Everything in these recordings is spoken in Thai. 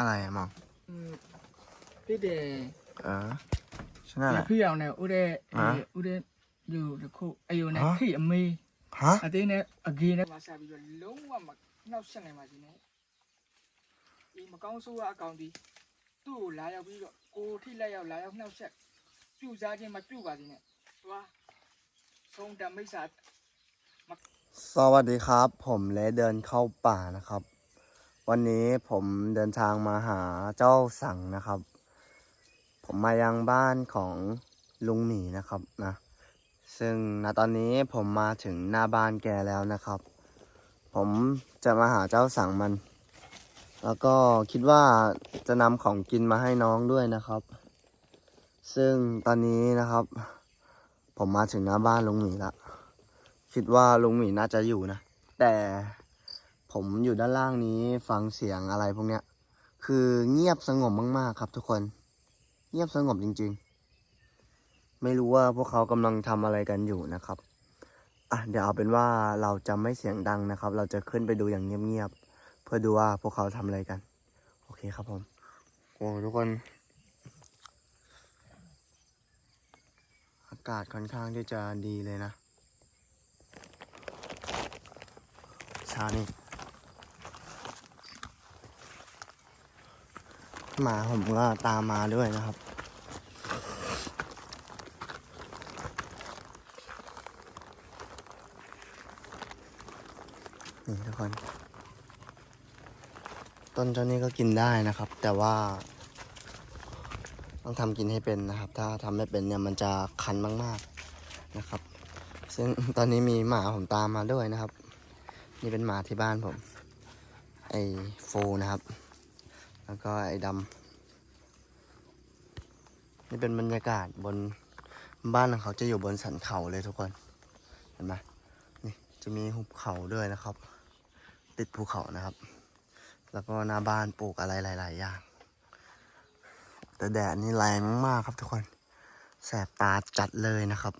อะไรอะมอง อืมพี่เด เออฉันนั่นแหละ พี่အောင်နဲ့ဦးတဲ့ ဟမ် ဦးတဲ့ယူတခုအယုံနဲ့ ဟမ် ခိအမေး ฮะ အသေးနဲ့အဂေးနဲ့မဆက်ပြီးတော့လုံးဝမနှောက်ဆက်နိုင်ပါစေနဲ့ဒီမကောင်းဆိုးကအကောင်ဒီသူ့ကိုလာရောက်ပြီးတော့ကိုထိလက်ရောက်လာရောက်နှောက်ဆက်ပြူစားခြင်းမပြူပါစေနဲ့သွားဆုံးတမိတ်စာ สวัสดีครับ ผมเลเดินเข้าป่านะครับ วันนี้ผมเดินทางมาหาเจ้าสังนะครับ ผมมายังบ้านของลุงหมีนะครับนะ ซึ่งณตอนนี้ผมมาถึงหน้าบ้านแกแล้วนะครับ ผมจะมาหาเจ้าสังมัน แล้วก็คิดว่าจะนำของกินมาให้น้องด้วยนะครับ ซึ่งตอนนี้นะครับ ผมมาถึงหน้าบ้านลุงหมีละ คิดว่าลุงหมีน่าจะอยู่นะ แต่ ผมอยู่ด้านล่างนี้ฟังเสียงอะไรพวกเนี้ย คือเงียบสงบมากๆครับทุกคน เงียบสงบจริง ๆ ไม่รู้ว่าพวกเขากำลังทำอะไรกันอยู่นะครับอะเดี๋ยวเอาเป็นว่าเราจะไม่เสียงดังนะครับ เราจะขึ้นไปดูอย่างเงียบๆเพื่อดูว่าพวกเขาทำอะไรกัน โอเคครับผมโอ้ทุกคนอากาศค่อนข้างที่จะดีเลยนะเช้านี้ มาผมก็ตามมาด้วยนะครับ นี่ทุกคน ต้นเจ้านี้ก็กินได้นะครับ แต่ว่า ต้องทำกินให้เป็นนะครับ ถ้าทำไม่เป็นเนี่ยมันจะคันมาก ๆนะครับ ซึ่งตอนนี้มีหมาผมตามมาด้วยนะครับ นี่เป็นหมาที่บ้านผม ไอโฟนะครับ แล้วก็ไอ้ดำนี่เป็นบรรยากาศบนบ้านของเขาจะอยู่บนสันเขาเลยทุกคนเห็นไหมนี่จะมีหุบเขาด้วยนะครับ ติดภูเขานะครับ แล้วก็หน้าบ้านปลูกอะไรหลาย ๆ อย่าง แต่แดดนี่แรงมากครับทุกคนแสบตาจัดเลยนะครับ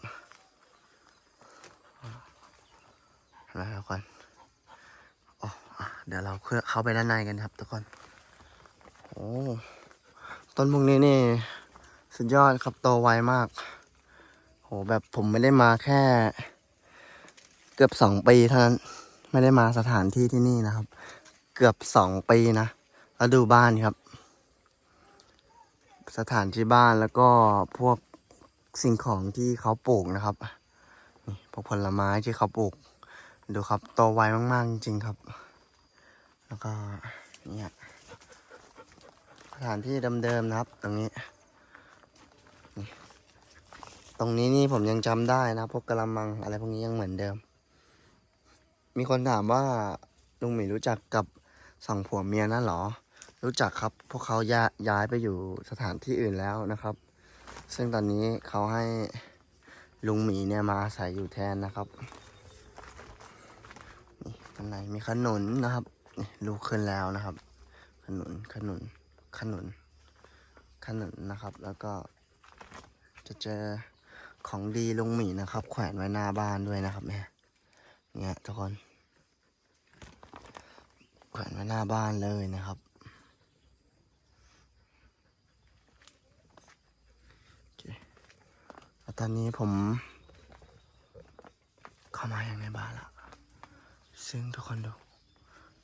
นไหมทุกคนอ๋อเดี๋ยวเราเข้าไปด้านในกันครับทุกคน โอ้ต้นพวกนี้นี่ สุดยอดครับโตไวมาก โหแบบผมไม่ได้มาแค่ เกือบสองปีเท่านั้น ไม่ได้มาสถานที่ที่นี่นะครับ เกือบสองปีนะแล้วดูบ้านครับ สถานที่บ้านแล้วก็พวกสิ่งของที่เขาปลูกนะครับนี่พวกผลไม้ที่เขาปลูก ดูครับโตไวมากๆจริงๆครับ แล้วก็เนี่ย ถานที่เดิมๆนะครับ ตรงนี้ ตรงนี้นี่ผมยังจำได้นะพวกกระมังอะไรพวกนี้ยังเหมือนเดิม มีคนถามว่าลุงหมีรู้จักกับสองผัวเมียนั่นหรอ รู้จักครับ พวกเขาย้ายายไปอยู่สถานที่อื่นแล้วนะครับ ซึ่งตอนนี้เขาให้ลุงหมีเนี่ยมาอาศัยอยู่แทนนะครับนี่ข้างในมีขนุนนะครับ นี่ลูกขึ้นแล้วนะครับ ขนุนขนุน ขนุนขนุนนะครับ แล้วก็จะเจอของดีลุงหมีนะครับ แขวนไว้หน้าบ้านด้วยนะครับเนี่ยเนี่ยทุกคน แขวนไว้หน้าบ้านเลยนะครับ ตอนนี้ผม เข้ามาอย่างในบ้านล้วซึ่งทุกคนดู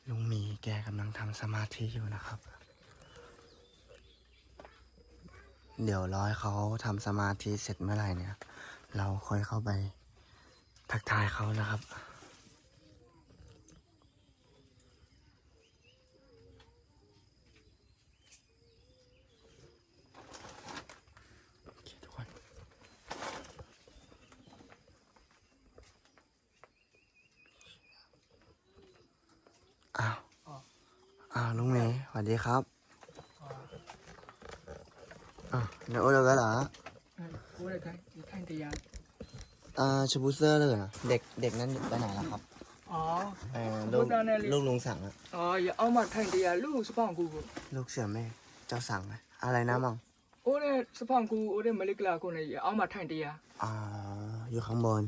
ลุงหมีแกกำลังทำสมาธิอยู่นะครับ เดี๋ยวร้อให้เขาทำสมาธิเสร็จเมื่อไหร่เนี่ย เราค่อยเข้าไปทักทายเขานะครับเอ้าว อ้าวลุงเมย์สวัสดีครับ อาเ 아, 나 올라가 라. 올라 가. 이탄데 야. 아, 저 부스러 가. 넥, 넥는 나나 나. อ๋อเออลูกลูกลุงสั่งอะอ๋ออย่าเอามาทันเดียลูกสปองกูลูกเสือแม่เจ้าสั่งอะอะไรนะมังโอ้เนี่ยสปองกูโอ้เนี่ยมาลิกลากูเนี่ยอย่าเอามาทันเดียอ่าอยู่ข้างบน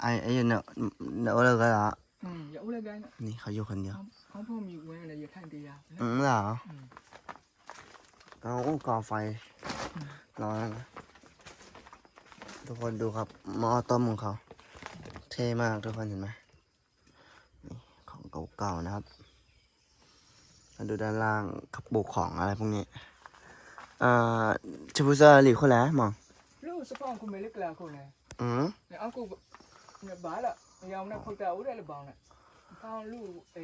ไอ้ไอ้เนี่ยเนี่ยอะไรกันละอืมอย่าอะไรกันนี่เขาอยู่คนเดียวเขาพ่อมีเว้นอะไรอย่าทันเดียอืมเหรอ เอาก่อไฟร้อนแล้วนะทุกคนดูครับหม้อต้มของเขา เท่มากทุกคนเห็นไหมนี่ของเก่าๆนะครับมาดูด้านล่างกระปุกของอะไรพวกนี้อ่าชิบุเซอร์หลีคนแล้วมองลูกสปองคุณไม่เล็กแล้วคนเลยอืมเนี่ยเอากูเนี่ยบ้าละยาวเนี่ยคนแต่อุ้ยเลยบ้างเนี่ยข้าวลูกเอ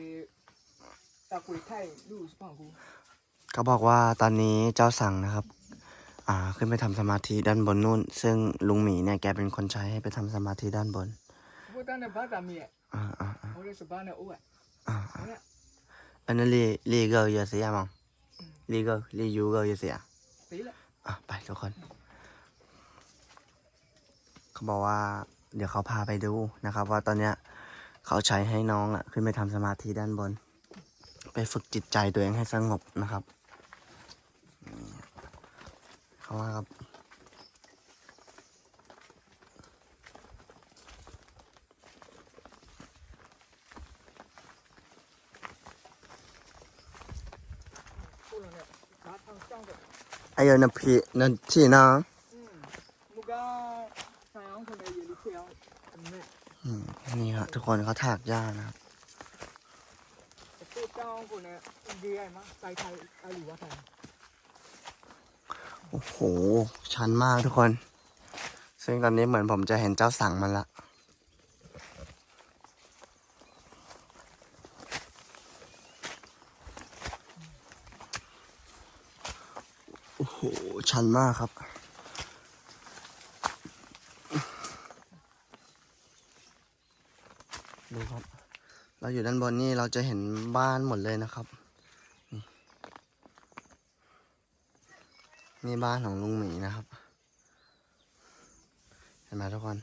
ตะกุยไทยลูกสปองกู เขาบอกว่าตอนนี้เจ้าสั่งนะครับ อ่า ขึ้นไปทำสมาธิด้านบนนู่น ซึ่งลุงหมีเนี่ยแกเป็นคนใช้ให้ไปทำสมาธิด้านบนกูตั้งแต่บ้าตามีอะอ่าอ่าอ่าเขาเลยสบ้านเนี่ยอุ้ยอ่าเนี่ยอันนั้นลีลีเกอร์เยอะเสียมั้งลีเกอร์ลียูเกอร์เยอะเสียตีละอะไปทุกคน เขาบอกว่า เดี๋ยวเขาพาไปดูนะครับ ว่าตอนเนี้ยเขาใช้ให้น้องอะขึ้นไปทำสมาธิด้านบน ไปฝึกจิตใจตัวเองให้สงบนะครับนี่เขาว่าครับพูดแล้วเนี่ยบ้าทางจ้องกับไอ้เออนะพี่นั่นที่นะอืมมุกก็สายအောင်คนเลยยืนเที่ยวแม่อืมนี่ครับทุกคนเขาถากหญ้านะครับพูดเจ้าคนเนี่ยดีไอ้มั้งใจไทยอาหรือว่าไทย โอ้โห ชันมากทุกคน ซึ่งตอนนี้เหมือนผมจะเห็นเจ้าสั่งมันละ โอ้โห ชันมากครับดูครับ เราอยู่ด้านบนนี่เราจะเห็นบ้านหมดเลยนะครับ นี่บ้านของลุงหมีนะครับ เห็นไหมทุกคน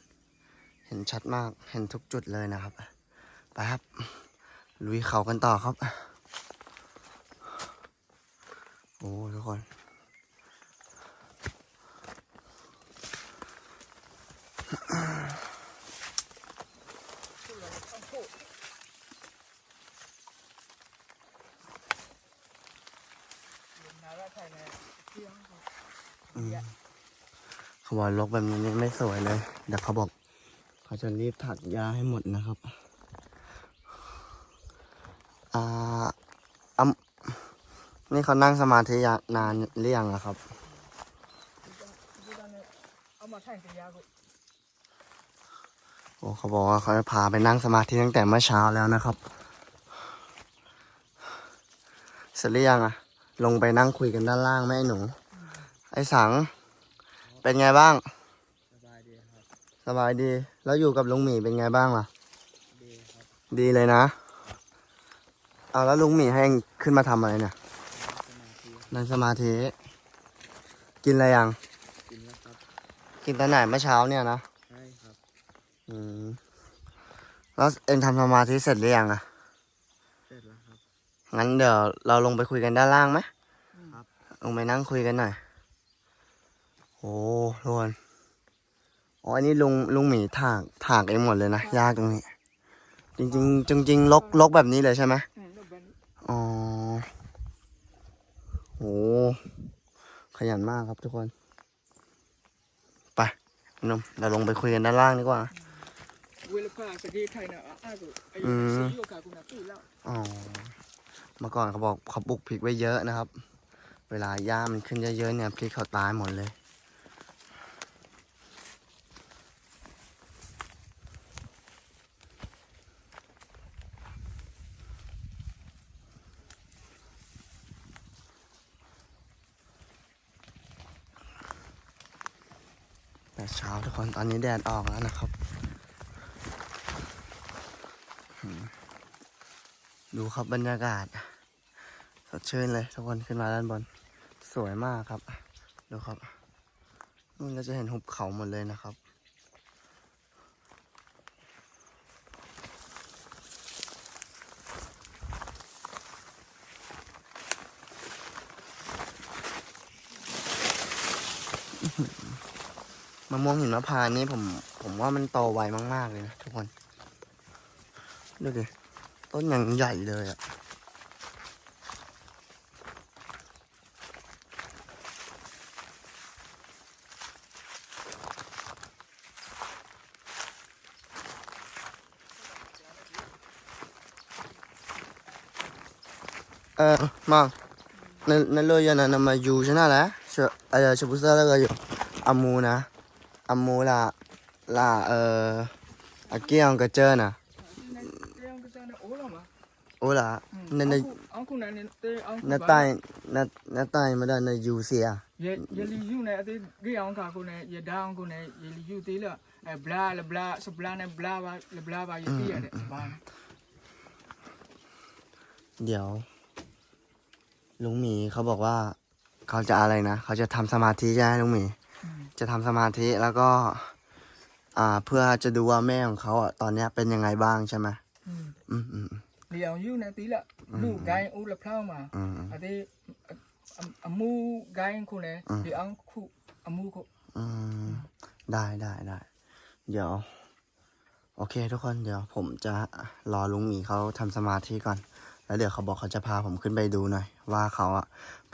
เห็นชัดมาก เห็นทุกจุดเลยนะครับ ไปครับ ลุยเขากันต่อครับ โอ้ทุกคน พูดแล้วต้องพูดเรียนนาว่าไทยเนี่ยเที่ยว อืม เขาบอกลกแบบนี้ไม่สวยเลยเดี๋ยวเขาบอกเขาจะรีบถักยาให้หมดนะครับอ่าอำนี่เขานั่งสมาธิยานานหรือยังอะครับพูดแล้วเนี่ยเอามาแข่งกันยากูโอ้เขาบอกว่าเขาจะพาไปนั่งสมาธิตั้งแต่เมื่อเช้าแล้วนะครับเสร็จหรือยังอะลงไปนั่งคุยกันด้านล่างไหมหนู ไอ้สัง เป็นไงบ้าง สบายดีครับ สบายดี แล้วอยู่กับลุงหมีเป็นไงบ้างล่ะ ดีครับ ดีเลยนะ เอาแล้วลุงหมีให้เองขึ้นมาทำอะไรเนี่ยสมาธินั่งสมาธิ กินอะไรยัง กินแล้วครับ กินตอนไหนเมื่อเช้าเนี่ยนะ ใช่ครับ อืม แล้วเองทำสมาธิเสร็จหรือยังอะเสร็จแล้วครับ งั้นเดี๋ยวเราลงไปคุยกันด้านล่างไหมครับ ลงไปนั่งคุยกันหน่อย โอ้ทุกคนอ๋ออันนี้ลุงลุงหมีถากถากเองหมดเลยนะยากตรงนี้ จริงๆจริงๆลกลกแบบนี้เลยใช่ไหมอืมแล้วเป็นอ๋อโหขยันมากครับทุกคนไปพี่หนุ่มเราลงไปคุยกันด้านล่างดีกว่าเวลาพาสกีไทยเนี่ยอะกูไอ้อืมซีโอกากูนะตู้แล้วอ๋อเมื่อก่อนเขาบอกเขาปลูกพริกไว้เยอะนะครับ เวลาหญ้ามันขึ้นเยอะๆเนี่ยพริกเขาตายหมดเลย แต่เช้าทุกคนตอนนี้แดดออกแล้วนะครับ ดูครับบรรยากาศ สดชื่นเลยทุกคนขึ้นมาด้านบน สวยมากครับ ดูครับนู่นก็จะเห็นหุบเขาหมดเลยนะครับ มะม่วงหินมะพร้าวนี่ผม ผมว่ามันโตไวมาก ๆ เลยนะทุกคน ดูดิ ต้นอย่างใหญ่เลยอะเออมา那那乐园呢？那么有现在来是哎呀，是不是那个有阿木呢？ อามูลาลาเอออาเกียงก็เจอน่ะโอ้ละนั่นนั่นนั่นใต้นั่นนั่นใต้มาได้ในยูเซียเยเยลียูเนี่ยไอ้กี่องกับคนเนี่ยเยดาวคุณเนี่ยเยลียูตีละเอ้บลาเลบลาสบลาเนี่ยบลาบาเลบลาบายี่ปีอะไรบ้างเดี๋ยว ลุงหมีเขาบอกว่า เขาจะอะไรนะ เขาจะทำสมาธิใช่ไหมลุงหมี จะทำสมาธิแล้วก็ อ่า เพื่อจะดูว่าแม่ของเขาอะตอนเนี้ยเป็นยังไงบ้างใช่ไหมอืมอืม เดี๋ยวยูนะตีละลูกไก่อุละเพล่ามาอืม อะทีอะมูไก่คนเนี่ยเดี๋ยวอังคุอมูคุอืม ได้ได้ได้ เดี๋ยว โอเคทุกคนเดี๋ยวผมจะรอลุงหมีเขาทำสมาธิก่อน แล้วเดี๋ยวเขาบอกเขาจะพาผมขึ้นไปดูหน่อย ว่าเขาอะ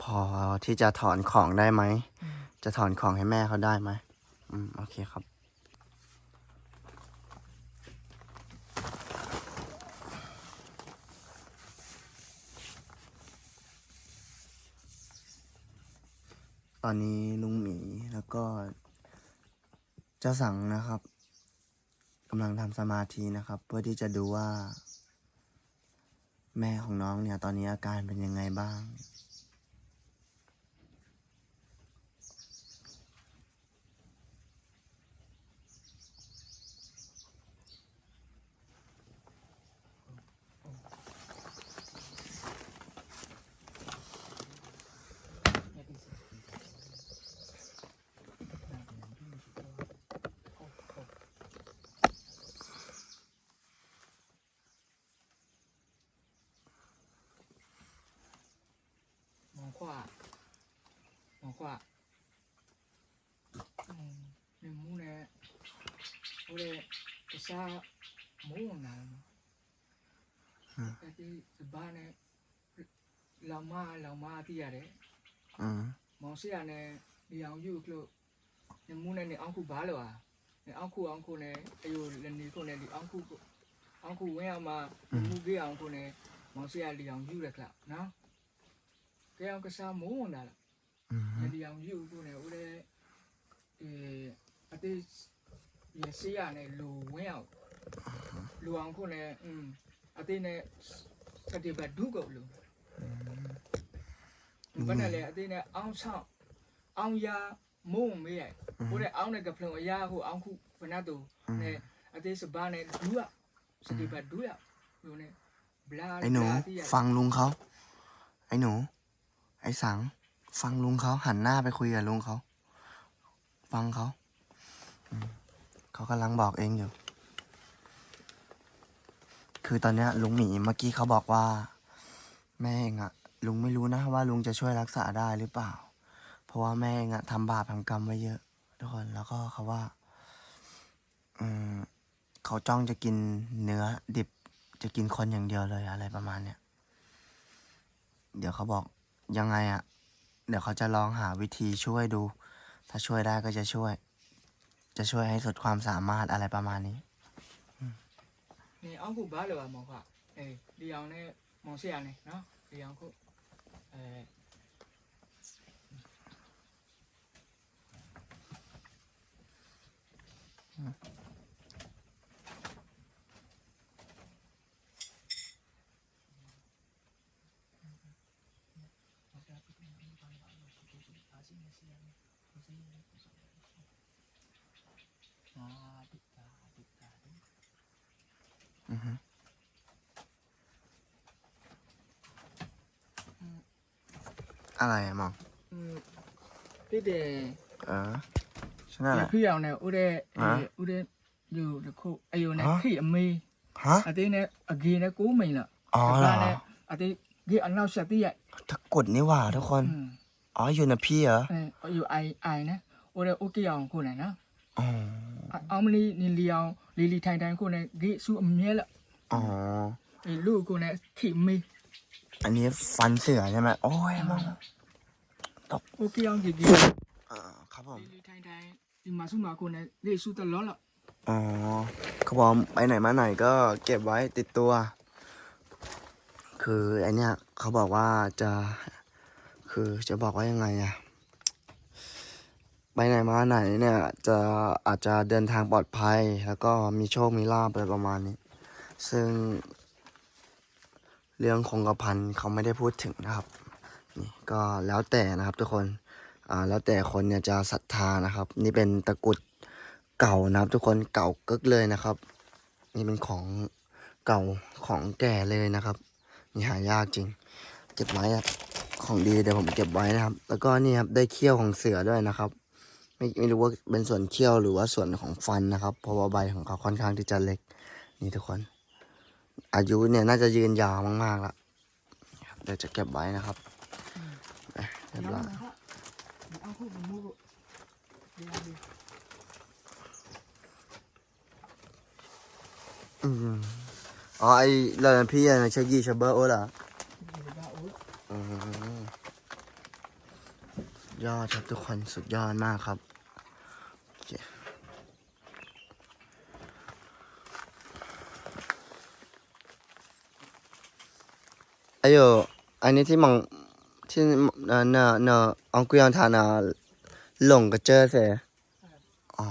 พอที่จะถอนของได้ไหมม จะถอนของให้แม่เขาได้ไหมอืม โอเคครับ ตอนนี้ลุงหมีแล้วก็เจ้าสังนะครับกำลังทำสมาธินะครับ เพื่อที่จะดูว่า แม่ของน้องเนี่ย ตอนนี้อาการเป็นยังไงบ้าง 俺不啥木那嘛，嗯，那是把那老妈老妈的呀嘞，嗯，毛是呀呢，你养有个，你木那你昂库巴了啊，你昂库昂库呢，哎呦，人你库呢，你昂库昂库我呀嘛，木给昂库呢，毛是呀你养有了个，喏，这样个啥木那了，嗯，你养有库呢，我嘞，诶，啊对。 ယူရခလားနော်ကဲအောင်ကစားမိုးဝင်လာလား อืม ။ဒီအောင်ယူကိုလည်းဦးလည်းအဲအတေးရစီရနဲ့လူဝင်းအောင်လူအောင်ကိုလည်းอืมအတေးနဲ့စတိဘဒုကုတ်လူဘာနဲ့လဲအတေးနဲ့အောင်ဆောင်အောင်ရမုံမေးရဦးလည်းအောင်နဲ့ကဖလုံအရာကိုအောင်ခုဘနတ်တူနဲ့အတေးစဘာနဲ့ဒူရစတိဘဒူရလူနဲ့ဘလာ ไอ้หนู ฟังลุงเขา ไอ้หนู ไอ้สัง ฟังลุงเขาหันหน้าไปคุยกับลุงเขา ฟังเขาอืม เขากำลังบอกเองอยู่ คือตอนเนี้ยลุงหมีเมื่อกี้เขาบอกว่า แม่เองอะลุงไม่รู้นะว่าลุงจะช่วยรักษาได้หรือเปล่า เพราะว่าแม่เองอะทำบาปทำกรรมไว้เยอะทุกคนแล้วก็เขาว่า อืมเขาจ้องจะกินเนื้อดิบจะกินคนอย่างเดียวเลยอะไรประมาณเนี้ยเดี๋ยวเขาบอกยังไงอะเดี๋ยวเขาจะลองหาวิธีช่วยดู ถ้าช่วยได้ก็จะช่วย จะช่วยให้สุดความสามารถอะไรประมาณนี้ နေအောင်ခုဘာလို့อ่ะမောင်ခအေးဒီအောင်နဲ့မောင်ဆရာနဲ့နော်ဒီအောင်ခုအဲ အာတိတာတိတာ อือฮะอะไรอะหมอง Pide เออฉันอะไร là khi nào này ude Hả? ude dù được khu ai dù này Hả? khi âm mi ฮะ à tí này à ghi này cú mình là อ๋อเหรอ này à tí ghi ăn lao sẽ tí vậy ตะกรุดนี่หว่าทุกคน Ừ. อ๋ออยู่นะพี่เหรอ này ở dù ai ai nè ude u kia ông khu này nó อ๋อ အောင်မလီနီလီအောင်လီလီထိုင်ထိုင်ခုနဲ့ဂေစုအမြဲလား อ๋อ ဒီလူကိုနဲ့ထိမေး อันนี้ฟันเสือใช่ไหมโอ้ยมอง โอเคအောင်ကြည့်ကြည့် อ่าครับผม ဒီလေးထိုင်ထိုင်ဒီမှာစုမှာကိုနဲ့ဒီစုတလောလော อ๋อเขาบอกไปไหนมาไหนก็เก็บไว้ติดตัว คือไอเนี้ยเขาบอกว่าจะ คือจะบอกว่ายังไงอะ ไปไหนมาไหนเนี่ยจะอาจจะเดินทางปลอดภัย แล้วก็มีโชคมีลาภอะไรประมาณนี้ ซึ่ง เรื่องคงกระพันเขาไม่ได้พูดถึงนะครับนี่ก็แล้วแต่นะครับทุกคนอ่าแล้วแต่คนเนี่ยจะศรัทธานะครับ นี่เป็นตะกุดเก่านะครับทุกคนเก่ากึกเลยนะครับ นี่เป็นของเก่าของแก่เลยนะครับนี่หายากจริง เก็บไว้อะของดีเดี๋ยวผมเก็บไว้นะครับ แล้วก็นี่ครับได้เขี้ยวของเสือด้วยนะครับ ไม่ไม่รู้ว่าเป็นส่วนเขี้ยวหรือว่าส่วนของฟันนะครับ เพราะว่าใบของเขาค่อนข้างที่จะเล็ก นี่ทุกคน อายุเนี่ยน่าจะยืนยาวมากๆละเดี๋ยวจะเก็บไว้นะครับเรียบร้อยอ๋อไอเราพี่อะไรเชคกี้เชเบอร์โอ้ล่ะ ยอดครับทุกคนสุดยอดมากครับอเคไอ้ยอันนี้ที่มองที่เนอเนอเนอองกุยองทานอะหลงกับเจอเสอ๋อ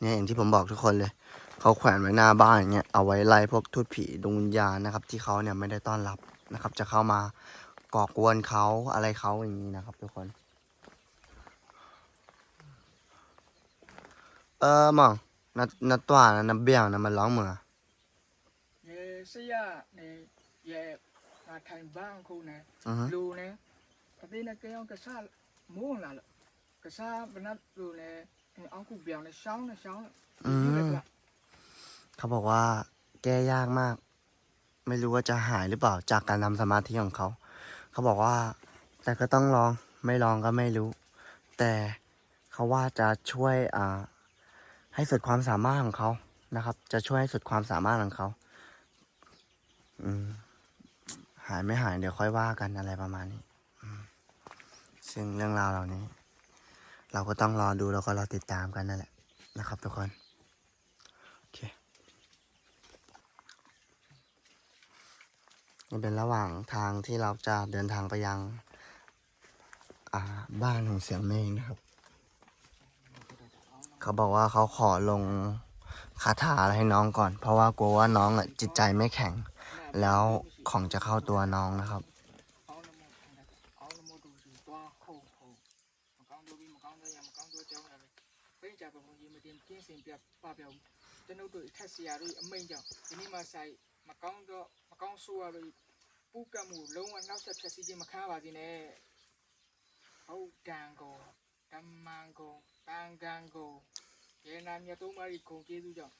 เนี่ยอย่างที่ผมบอกทุกคนเลย เขาแขวนไว้หน้าบ้านอย่างเงี้ยเอาไว้ไล่พวกทูตผีดวงวิญญาณนะครับ ที่เขาเนี่ยไม่ได้ต้อนรับนะครับ จะเข้ามาก่อกวนเขาอะไรเขาอย่างนี้นะครับ ทุกคน เออมองนัดนัดตัวนะนเบียวนะมันร้องเหมือเยเสียในเยมาทางบ้างคูนะอือฮึรูนะปฏินะเกี่ยงกับซาม่วงละกระกับซาบนนัดรูนะเอาคูเบี้ยวนะช้องนะช้องอืมเขาบอกว่า แก้ยากมาก ไม่รู้ว่าจะหายหรือเปล่าจากการนำสมาธิของเขา เขาบอกว่า แต่ก็ต้องลองไม่ลองก็ไม่รู้ แต่เขาว่าจะช่วยอ่า ให้สุดความสามารถของเขานะครับ จะช่วยให้สุดความสามารถของเขาอืมหายไม่หายเดี๋ยวค่อยว่ากันอะไรประมาณนี้ซึ่งเรื่องราวเหล่านี้ เราก็ต้องรอดูแล้วก็รอติดตามกันนั่นแหละนะครับทุกคนโอเคนี่เป็นระหว่างทางที่เราจะเดินทางไปยังอ่าบ้านของเสียงเมฆนะครับ เขาบอกว่าเขาขอลงคาถาอะไรให้น้องก่อน เพราะว่ากลัวว่าน้องอ่ะจิตใจไม่แข็ง แล้วของจะเข้าตัวน้องนะครับ အောင်းနမောအောင်းနမောတူစီတွားခုံခုံမကောင်းတော့ပြီးမကောင်းတော့ရမကောင်းတော့ကြောင်းရပဲပိတ်ကြပါဘုံကြီးမတင်ကင်းစင်ပြပပြောင်းကျွန်ုပ်တို့အထက်ဆရာတို့အမိန်ကြောင့်ဒီနေ့မှဆိုင်မကောင်းတော့မကောင်းဆိုးရလို့ပူကမှုလုံးဝနောက်ဆက်ဖြတ်စီခြင်းမခံပါစေနဲ့ဟုတ်တန်ကိုဓမ္မန်ကို တန်ကန်ကိုရေနာမြတ်သုံးပါးကြီးဂုံကျေးဇူးကြောင့်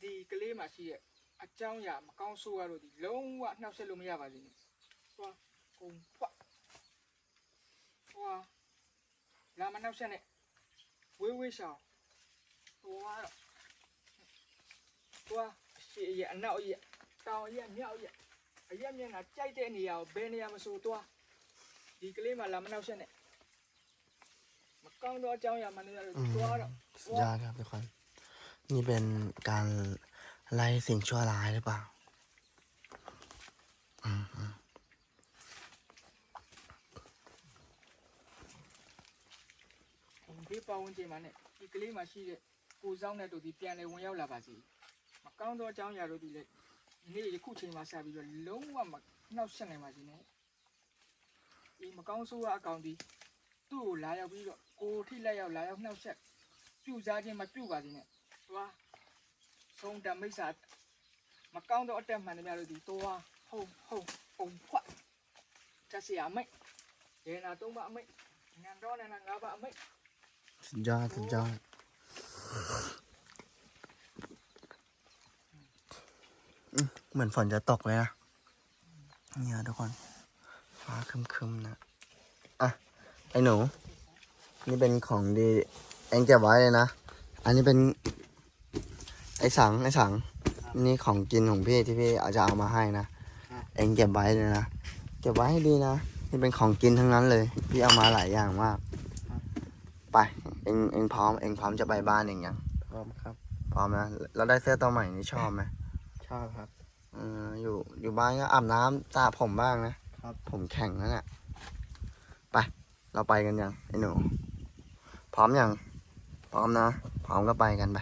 ဒီကလေးမှရှိရဲ့အကြောင်းအရာမကောင်းဆိုးရလို့ဒီလုံးဝနှောက်ဆက်လို့မရပါစေနဲ့သွားကုံဖွက်ဟွာလာမနောက်ဆက်နဲ့ဝေးဝေးရှောင်းဟိုကတော့ဟွာရှေ့ရအနောက်ရတောင်ရမြောက်ရအရက်မျက်နှာကြိုက်တဲ့နေရာကိုဘယ်နေရာမဆိုသွားဒီကလေးမှလာမနောက်ဆက်နဲ့ မကောင်းတော့အကြောင်းအရာမှလည်းသွားတော့ สุดยอดครับทุกคน นี่เป็นการไล่สิ่งชั่วร้ายหรือเปล่า อืมอืม ဒီပတ်ဝန်းကျင်မှာနဲ့ဒီကလေးမှရှိတဲ့ကိုဆောင်တဲ့တို့ဒီပြန်လေဝင်ရောက်လာပါစေမကောင်းတော့အကြောင်းအရာတို့ဒီလေဒီနေ့ယခုချိန်မှာဆက်ပြီးတော့လုံးဝမနှောက်ဆက်နိုင်ပါစေနဲ့ ဒီမကောင်းဆိုးကအကောင်ဒီသူ့ကိုလာရောက်ပြီးတော့ ကိုထိလက်ရောက်လာရောက်နှောက်ဆက်ပြူစားခြင်းမပြူပါစေနဲ့သွားဆုံးတမိစ္ဆာမကောင်းတော့အတက်မှန်တယ်များလို့ဒီသွားဟုတ်ဟုတ်ပုံဖွက်တက်စီအမိတ်ရေနာသုံးပါအမိတ်နန်တော့နန်ငါးပါအမိတ် สุดยอดสุดยอดอืมเหมือนฝนจะตกเลยนะเนี่ยทุกคนฟ้าครึมๆนะ อ่ะ ไอ้หนู นี่เป็นของดีเองเก็บไว้เลยนะ อันนี้เป็นไอ้สังไอ้สัง นี่ของกินของพี่ที่พี่เอาจะเอามาให้นะครับเองเก็บไว้เลยนะ เก็บไว้ให้ดีนะ นี่เป็นของกินทั้งนั้นเลย พี่เอามาหลายอย่างมาก ไปเองเองพร้อมเองพร้อมจะไปบ้านเองยัง พร้อมครับ พร้อมนะแล้วได้เสื้อตัวใหม่นี่ชอบไหมชอบครับเอออยู่อยู่บ้านก็อาบน้ำสระผมบ้างนะ ครับ ผมแข็งแล้วเนี่ยไป เราไปกันยังไอ้หนู พร้อมอยังพร้อมนะ พร้อมก็ไปกันไป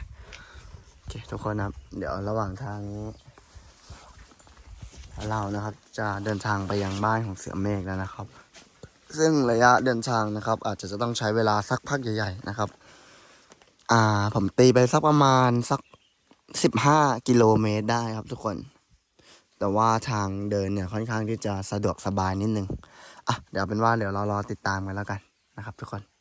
โอเคทุกคนนะครับ เดี๋ยวระหว่างทางเรานะครับ จะเดินทางไปยังบ้านของเสือเมฆแล้วนะครับ ซึ่งระยะเดินทางนะครับ อาจจะจะต้องใช้เวลาสักพักใหญ่ ๆ นะครับ อ่าผมตีไปสักประมาณสักสิบห้ากิโลเมตรได้ครับทุกคน แต่ว่าทางเดินเนี่ยค่อนข้างที่จะสะดวกสบายนิดนึง อะ เดี๋ยวเป็นว่าเดี๋ยวเรารอติดตามกันแล้วกันนะครับทุกคน